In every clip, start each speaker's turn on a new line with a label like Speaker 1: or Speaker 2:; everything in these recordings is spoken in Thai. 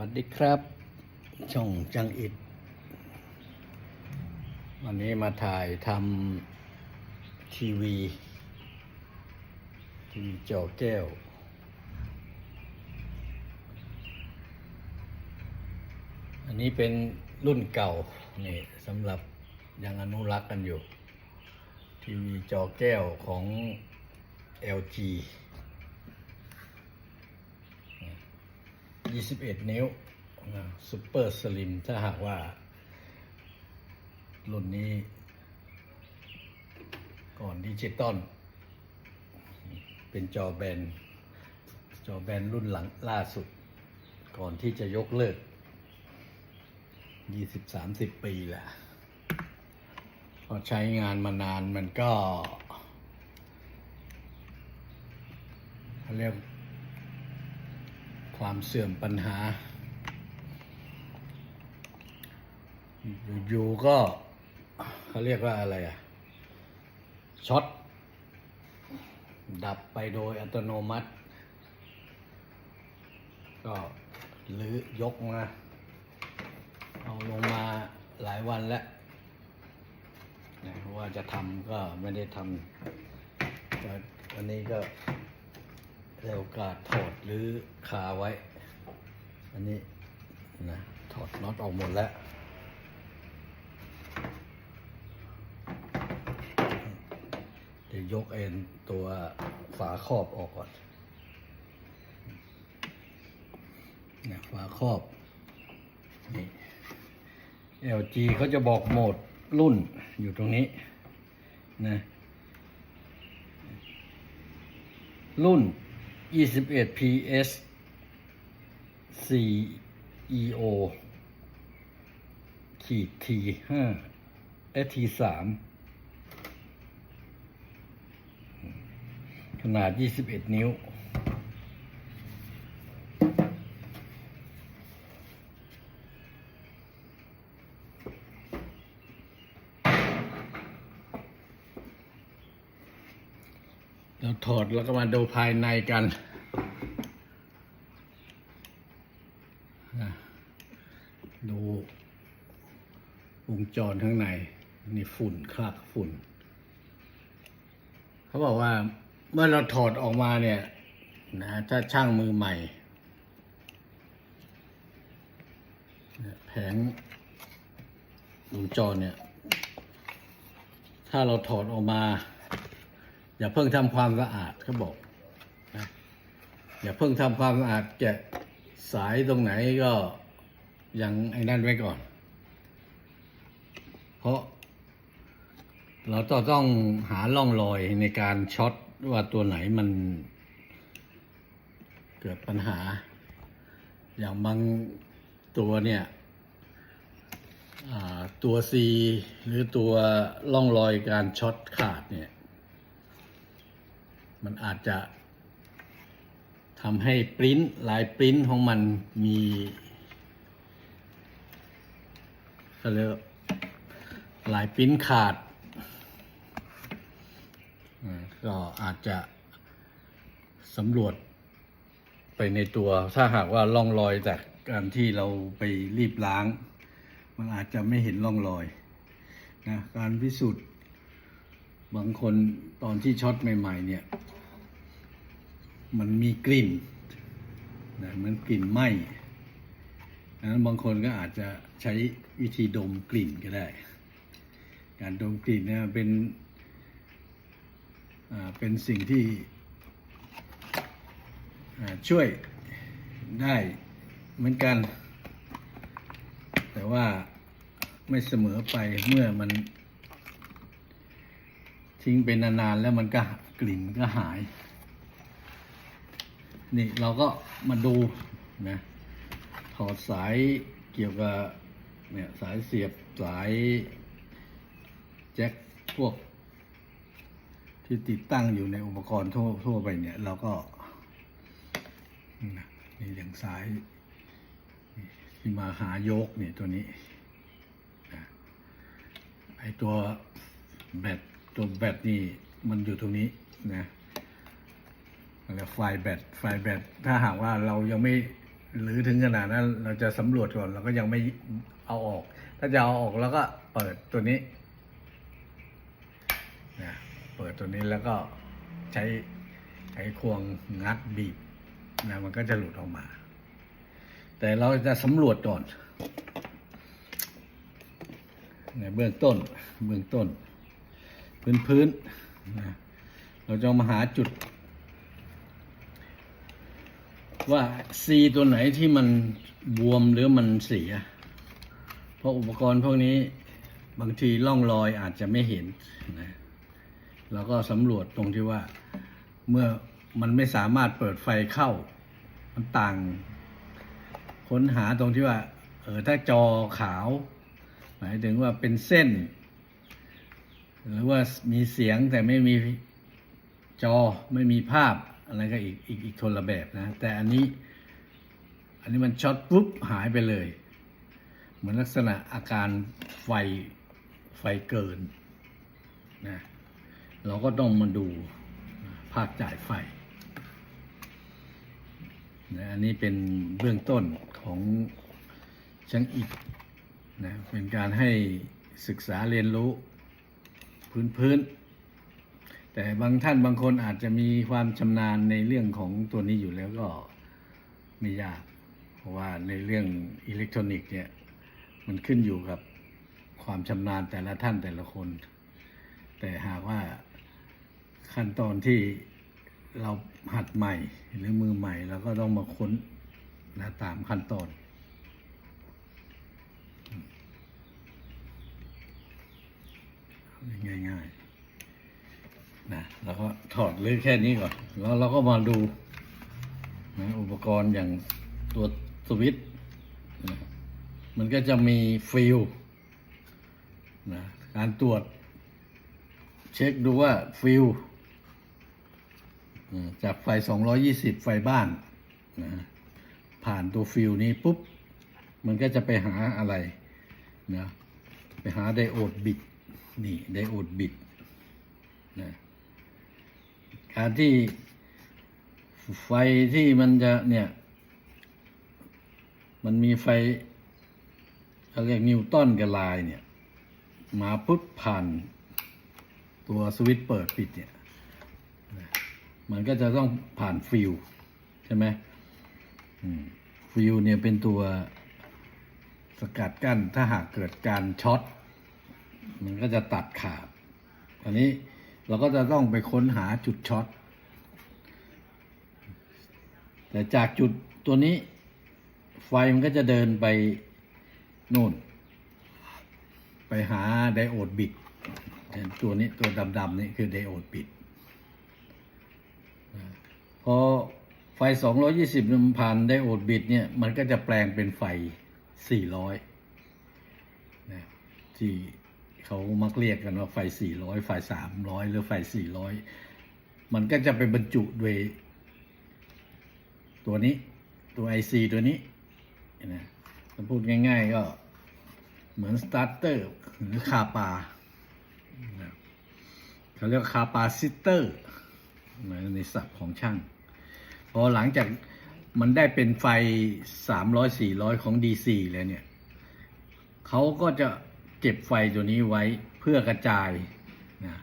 Speaker 1: วัสดีครับ ช่องจังอิด วันนี้มาถ่ายทำทีวี ทีวีจอแก้ว อันนี้เป็นรุ่นเก่า นี่สำหรับยังอนุรักษ์กันอยู่ ทีวีจอแก้วของ LG 21 นิ้วซูเปอร์สลิมถ้าหากว่า รุ่นนี้ ก่อนดิจิตอลเป็นจอแบน จอแบนรุ่นหลังล่าสุด ก่อนที่จะยกเลิก 20-30 ปีแหละพอใช้งานมานานมันก็เขาเรียก ความเสื่อมปัญหา อยู่ๆก็เขาเรียกว่าอะไรอะช็อต ดับไปโดยอัตโนมัติ ก็หรือยกมาเอาลงมาหลายวันแล้วนะว่าจะทำก็ไม่ได้ทำวันนี้ก็ ได้โอกาสถอดหรือคาไว้ อันนี้นะถอดน็อตออกหมดแล้วเดี๋ยวยกเอ็นตัวฝาครอบออกก่อนเนี่ยฝาครอบนี่ LG เขาจะบอกโหมดรุ่นอยู่ตรงนี้นะรุ่น 21 PS 4 EO ขีด T 5และ T 3ขนาด 21 นิ้ว เราถอดแล้วก็มาดูภายในกันนะดูวงจรข้างใน นี่ ฝุ่นคราบฝุ่น เขาบอกว่าเมื่อเราถอดออกมาเนี่ยนะถ้าช่างมือใหม่แผงวงจรเนี่ย ถ้าเราถอดออกมา อย่าเพิ่งทำความสะอาดเขาบอกนะอย่าเพิ่งทำความสะอาดแกะสายตรงไหนก็ยังไอ้นั่นไว้ก่อน เพราะ เราต้องต้องหาร่องรอยในการช็อตว่าตัวไหนมันเกิดปัญหา อย่างบางตัวเนี่ยตัว C หรือตัวร่องรอยการช็อตขาดเนี่ย มันอาจจะทำให้ปริ้นลายปริ้นของมันมีเขาเรียกลายปริ้นขาดอ่า ก็อาจจะสำรวจไปในตัวถ้าหากว่าร่องรอยจากการที่เราไปรีบล้าง มันอาจจะไม่เห็นร่องรอยนะการพิสูจน์บางคนตอนที่ช็อตใหม่ ๆ เนี่ย มันมีกลิ่นนะมันกลิ่นไหม้ดังนั้นบางคนก็อาจจะใช้วิธีดมกลิ่นก็ได้ การดมกลิ่นเนี่ยเป็น เป็นสิ่งที่ช่วยได้เหมือนกัน แต่ว่าไม่เสมอไปเมื่อมัน ทิ้งเป็นนานๆแล้วมันก็กลิ่นก็หาย นี่เราก็มาดูนะถอดสายเกี่ยวกับเนี่ยสายเสียบสายแจ็คพวก ที่ติดตั้งอยู่ในอุปกรณ์ทั่วทั่วไปเนี่ยเราก็นี่อย่างสายที่มาหาโยกเนี่ยตัวนี้ไอตัวแบตตัวแบตนี่มันอยู่ตรงนี้นะแล้วไฟแบตไฟแบตถ้าหากว่าเรายังไม่หรือถึงขนาดนั้นเราจะสำรวจก่อนเราก็ยังไม่เอาออก ถ้าจะเอาออกแล้วก็เปิดตัวนี้ ปิดตัวนี้แล้วก็ใช้ไขควงงัดบีบนะมันก็จะหลุดออกมา แต่เราจะสำรวจก่อน ในเบื้องต้นเบื้องต้น พื้นพื้นๆนะเราจะมาหาจุด ว่า C ตัวไหนที่มันบวมหรือมันเสีย เพราะอุปกรณ์พวกนี้บางทีร่องรอยอาจจะไม่เห็นนะ เราก็สำรวจตรงที่ว่าเมื่อมันไม่สามารถเปิดไฟเข้า มันต่าง ค้นหาตรงที่ว่า เออถ้าจอขาว หมายถึงว่าเป็นเส้น หรือว่ามีเสียงแต่ไม่มีจอไม่มีภาพอะไรก็อีกอีกอีกคนละแบบนะ แต่อันนี้ อันนี้มันช็อตปุ๊บหายไปเลย เหมือนลักษณะอาการไฟไฟเกินนะ เราก็ต้องมาดูภาคจ่ายไฟนะอันนี้เป็นเบื้องต้นของช่างอิฐนะเป็นการให้ศึกษาเรียนรู้พื้นพื้นๆแต่บางท่านบางคนอาจจะมีความชำนาญในเรื่องของตัวนี้อยู่แล้วก็ไม่ยาก เพราะว่าในเรื่องอิเล็กทรอนิกส์เนี่ยมันขึ้นอยู่กับความชำนาญแต่ละท่านแต่ละคน แต่หากว่า ขั้นตอนที่เราหัดใหม่หรือมือใหม่เราก็ต้องมาค้นนะตามขั้นตอน ง่ายๆนะแล้วก็ถอดเลยแค่นี้ก่อน แล้วเราก็มาดูนะอุปกรณ์อย่างตัวสวิตช์นะมันก็จะมีฟิลนะการตรวจ เช็คดูว่าฟิล จากไฟ 220 ไฟบ้านนะผ่านตัวฟิลนี้ปุ๊บ มันก็จะไปหาอะไรนะไปหาไดโอดบิดนี่ไดโอดบิดนะการที่ไฟที่มันจะเนี่ย มันมีไฟเรียกนิวตันกับลน์เนี่ย มาปุ๊บผ่านตัวสวิตช์เปิดปิดเนี่ย มันก็จะต้องผ่านฟิวใช่ไหมฟิวเนี่ยเป็นตัวสกัดกั้นถ้าหากเกิดการช็อตมันก็จะตัดขาดอันนี้เราก็จะต้องไปค้นหาจุดช็อตแต่จากจุดตัวนี้ ไฟมันก็จะเดินไปนู่น ไปหาไดโอดบิดตัวนี้ตัวดำๆนี่คือไดโอดบิด พอไฟ 220มันผ่านไดโอดบิดเนี่ย มันก็จะแปลงเป็นไฟ 400นะที่เขามักเรียกกันว่าไฟ 400 ไฟ 300 หรือไฟ 400 มันก็จะไปบรรจุด้วย ตัวนี้ตัว IC ตัวนี้นะถ้าพูดง่าย ๆ ก็เหมือนสตาร์เตอร์หรือคาปาเขาเรียกคาปาซิเตอร์ ในศัพท์ของช่าง พอหลังจากมันได้เป็นไฟ300 400ของ DC แล้วเนี่ยเขาก็จะเก็บไฟตัวนี้ไว้เพื่อกระจายนะ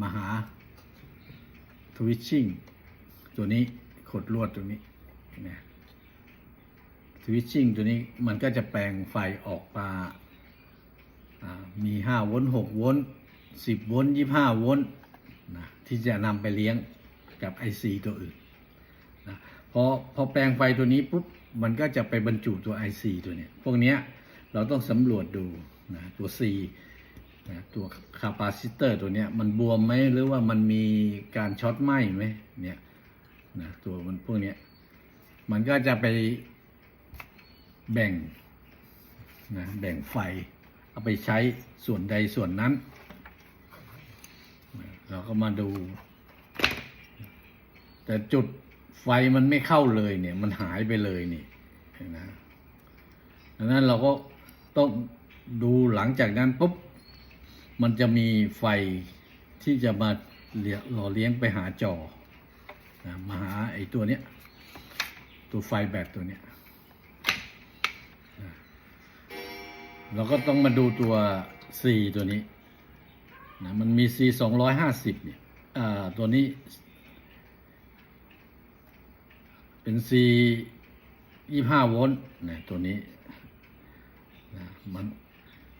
Speaker 1: มาหาทวิชชิ่งตัวนี้ขดลวดตัวนี้นะทวิชชิ่งตัวนี้มันก็จะแปลงไฟออกมาอ่ามี5โวลต์6โวลต์10โวลต์25โวลต์นะที่จะนำไปเลี้ยง กับ IC ตัวอื่นนะพอพอแปลงไฟตัวนี้ปุ๊บมันก็จะไปบรรจุตัว IC ตัวเนี้ยพวกเนี้ยเราต้องสำรวจดูนะตัว C นะตัวคาปาซิเตอร์ตัวเนี้ยมันบวมไหมหรือว่ามันมีการช็อตไหมไหมเนี่ยนะตัวมันพวกเนี้ยมันก็จะไปแบ่งนะแบ่งไฟ เอาไปใช้ส่วนใดส่วนนั้น เราก็มาดู แต่จุดไฟมันไม่เข้าเลยเนี่ย มันหายไปเลยนี่นะดังนั้นเราก็ต้องดูหลังจากนั้นปุ๊บมันจะมีไฟที่จะมาหล่อเลี้ยงไปหาจอนะมาหาไอ้ตัวเนี้ย ตัวไฟแบบตัวเนี้ยเราก็ต้องมาดูตัว C ตัวนี้นะมันมี C 250เนี่ยตัวนี้ เป็น C ยี่ห้าโวลต์นะตัวนี้นะมัน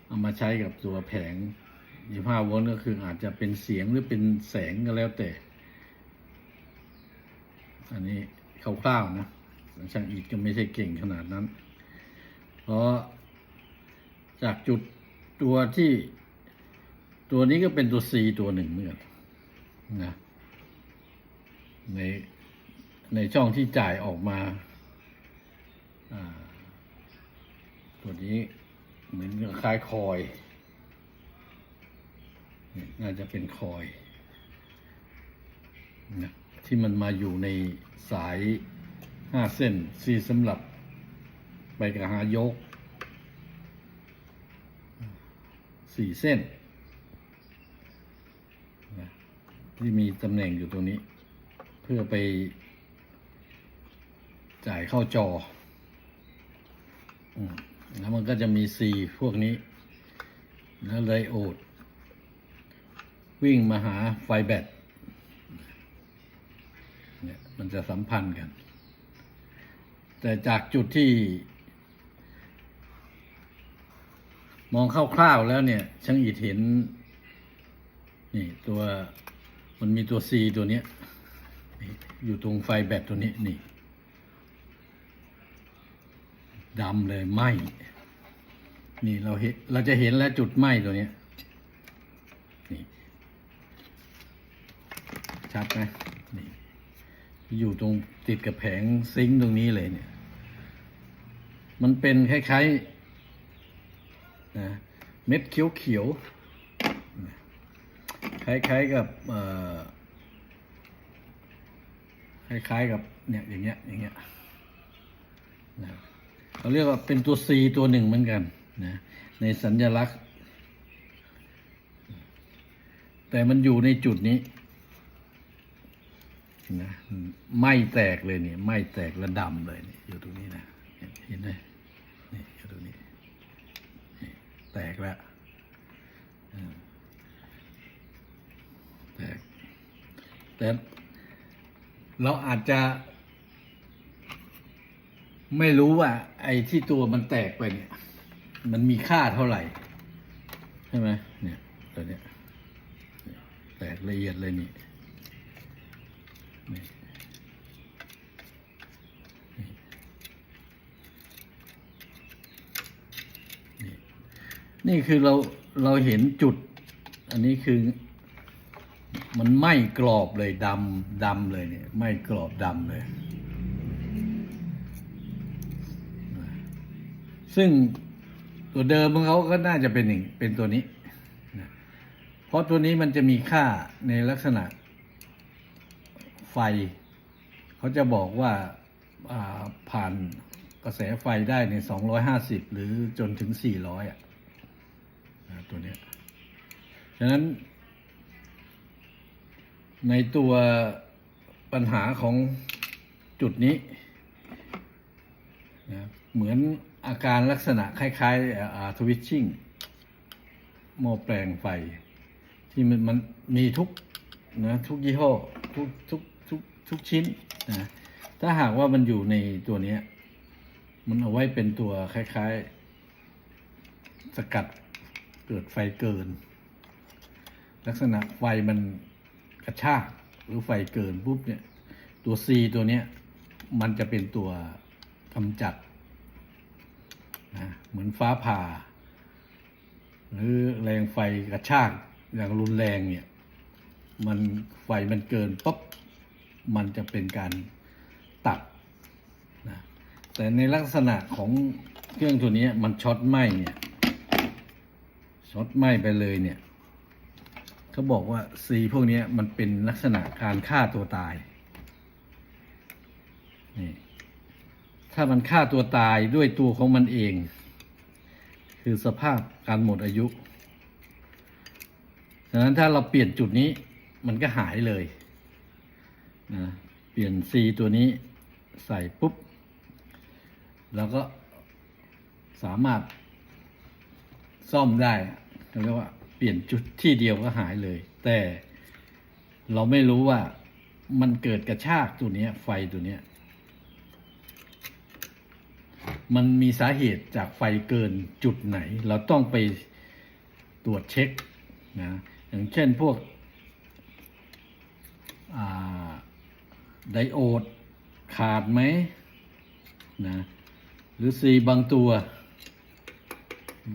Speaker 1: เอามาใช้กับตัวแผงยี่ห้าโวลต์ก็คืออาจจะเป็นเสียงหรือเป็นแสงก็แล้วแต่ อันนี้คร่าวๆนะช่างอีกก็ไม่ใช่เก่งขนาดนั้น เพราะจากจุดตัวที่ตัวนี้ก็เป็นตัว C ตัวหนึ่งเหมือนกันนะใน ในช่องที่จ่ายออกมาอ่าตัวนี้เหมือนคล้ายคอย น่าจะเป็นคอยนะที่มันมาอยู่ในสายห้าเส้นซีสำหรับไปกับหายกสี่เส้นนะที่มีตำแหน่งอยู่ตรงนี้ เพื่อไป จ่ายเข้าจออแล้วมันก็จะมีซีพวกนี้ แล้วไดโอด วิ่งมาหาไฟแบตเนี่ยมันจะสัมพันธ์กัน แต่จากจุดที่ มองคร่าวๆแล้วเนี่ย ช่างอิดเห็น นี่ตัวมันมีตัว C ตัวเนี้ยอยู่ตรงไฟแบตตัวนี้นี่ ดำเลยไหมนี่เราเห็นเราจะเห็นแล้วจุดไหมตัวเนี้ยนี่ชัดไหมนี่อยู่ตรงติดกับแผงซิงค์ตรงนี้เลยเนี่ย มันเป็นคล้ายๆนะเม็ดเขียวๆคล้ายๆกับคล้ายๆกับเนี่ยอย่างเงี้ยอย่างเงี้ยนะ เขาเรียกว่าเป็นตัว C ตัวหนึ่งเหมือนกันนะในสัญลักษณ์ แต่มันอยู่ในจุดนี้นะไม่แตกเลยเนี่ยไม่แตกระดำเลยเนี่ยอยู่ตรงนี้นะเห็นไหมนี่อยู่ตรงนี้นี่แตกแล้วแตกแต่เราอาจจะไม่รู้ว่า ไอ้ที่ตัวมันแตกไปเนี่ย มันมีค่าเท่าไหร่ ใช่ไหมเนี่ยตัวเนี้ยแตกละเอียดเลยนี่นี่นี่นี่คือเราเราเห็นจุด อันนี้คือ มันไหม้กรอบเลยดำดำเลยเนี่ยไหม้กรอบดำเลย ซึ่งตัวเดิมของเขาก็น่าจะเป็นอย่งเป็นตัวนี้นะเพราะตัวนี้มันจะมีค่าในลักษณะไฟ เขาจะบอกว่าาผ่านกระแสไฟได้ในสองร้อยห้าสิบหรือจนถึงสี่ร้อยอะตัวนี้ฉะนั้น ในตัวปัญหาของจุดนี้ เหมือนอาการลักษณะคล้ายๆทวิชชิ่งหม้อแปลงไฟ ที่มันมันมีทุกนะทุกยี่ห้อทุกทุกทุกทุกชิ้นนะถ้าหากว่ามันอยู่ในตัวเนี้ยมันเอาไว้เป็นตัวคล้าย ๆ สกัดเกิดไฟเกิน ลักษณะไฟมันกระชากหรือไฟเกินปุ๊บเนี่ยตัว C ตัวเนี้ยมันจะเป็นตัวกำจัด นะเหมือนฟ้าผ่า หรือแรงไฟกระชากอย่างรุนแรงเนี่ย มันไฟมันเกินปุ๊บมันจะเป็นการตัดนะแต่ในลักษณะของเครื่องตัวนี้มันช็อตไหมเนี่ยช็อตไหมไปเลยเนี่ยเขาบอกว่าสีพวกนี้มันเป็นลักษณะการฆ่าตัวตายนี่ ถ้ามันฆ่าตัวตายด้วยตัวของมันเอง คือสภาพการหมดอายุฉะนั้นถ้าเราเปลี่ยนจุดนี้มันก็หายเลยนะเปลี่ยน C ตัวนี้ใส่ปุ๊บ แล้วก็สามารถซ่อมได้เรียกว่าเปลี่ยนจุดที่เดียวก็หายเลย แต่เราไม่รู้ว่ามันเกิดกระชากตัวนี้ไฟตัวนี้ มันมีสาเหตุจากไฟเกินจุดไหน เราต้องไปตรวจเช็คนะอย่างเช่นพวกไดโอดขาดไหมนะหรือซีบางตัว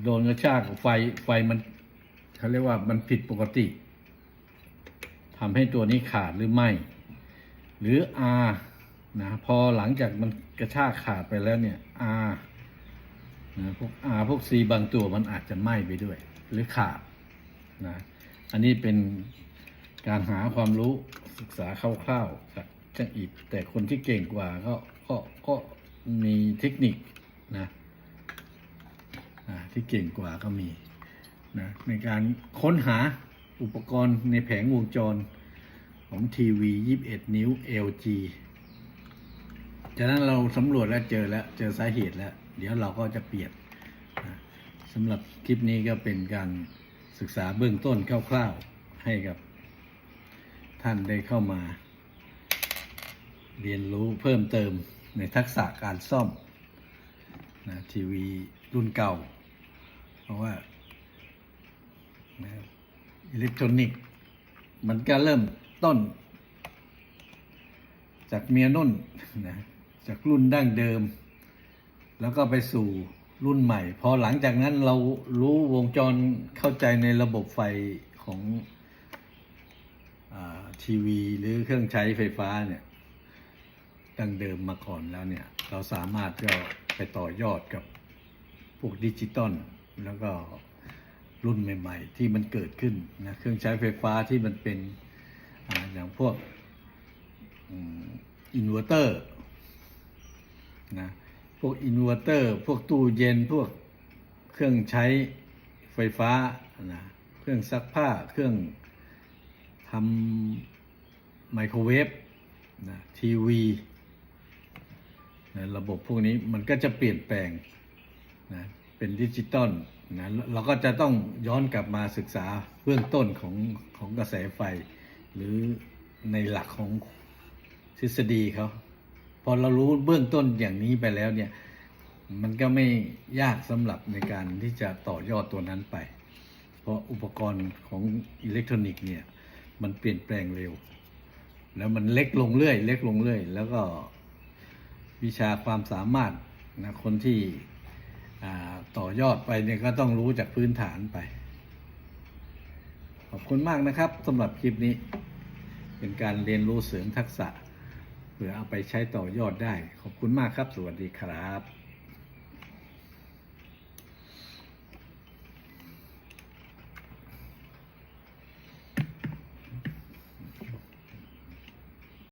Speaker 1: โดนกระชากไฟไฟมันเขาเรียกว่ามันผิดปกติทำให้ตัวนี้ขาดหรือไม่ หรือ R นะพอหลังจากมันกระชากขาดไปแล้วเนี่ย R นะพวก R พวก C บางตัวมันอาจจะไหม้ไปด้วย หรือขาดนะอันนี้เป็นการหาความรู้ศึกษาคร่าวๆจากช่างอิฐแต่คนที่เก่งกว่าก็ก็ก็มีเทคนิคนะอ่าที่เก่งกว่าก็มีนะในการค้นหาอุปกรณ์ในแผงวงจรของทีวี 21 นิ้ว LG จากนั้นเราสำรวจแล้วเจอแล้วเจอสาเหตุแล้ว เดี๋ยวเราก็จะเปลี่ยนสำหรับคลิปนี้ก็เป็นการศึกษาเบื้องต้นคร่าวๆให้กับท่านได้เข้ามา เรียนรู้เพิ่มเติมในทักษะการซ่อมนะทีวีรุ่นเก่า เพราะว่าอิเล็กทรอนิกส์มันก็เริ่มต้น จากเมียนุ่นนะ จากรุ่นดั้งเดิม แล้วก็ไปสู่รุ่นใหม่ พอหลังจากนั้นเรารู้วงจรเข้าใจในระบบไฟของอทีวีหรือเครื่องใช้ไฟฟ้าเนี่ยดั้งเดิมมาก่อนแล้วเนี่ย เราสามารถก็ไปต่อยอดกับพวกดิจิตอลแล้วก็รุ่นใหม่ ๆ ที่มันเกิดขึ้นนะเครื่องใช้ไฟฟ้าที่มันเป็นออย่างพวกอินเวอร์เตอร์ นะพวกอินเวอร์เตอร์ พวกตู้เย็นพวกเครื่องใช้ไฟฟ้านะเครื่องซักผ้าเครื่องทำไมโครเวฟนะทีวีนะระบบพวกนี้มันก็จะเปลี่ยนแปลงนะเป็นดิจิตอลนะเราก็จะต้องย้อนกลับมาศึกษาเบื้องต้นของของกระแสไฟ หรือในหลักของทฤษฎีเขา พอเรารู้เบื้องต้นอย่างนี้ไปแล้วเนี่ย มันก็ไม่ยากสำหรับในการที่จะต่อยอดตัวนั้นไป เพราะอุปกรณ์ของอิเล็กทรอนิกส์เนี่ย มันเปลี่ยนแปลงเร็ว แล้วมันเล็กลงเรื่อย เล็กลงเรื่อย แล้วก็วิชาความสามารถนะคนที่ต่อยอดไปเนี่ยก็ต้องรู้จากพื้นฐานไป ขอบคุณมากนะครับสำหรับคลิปนี้ เป็นการเรียนรู้เสริมทักษะ เพื่อเอาไปใช้ต่อยอดได้ ขอบคุณมากครับ สวัสดีครับ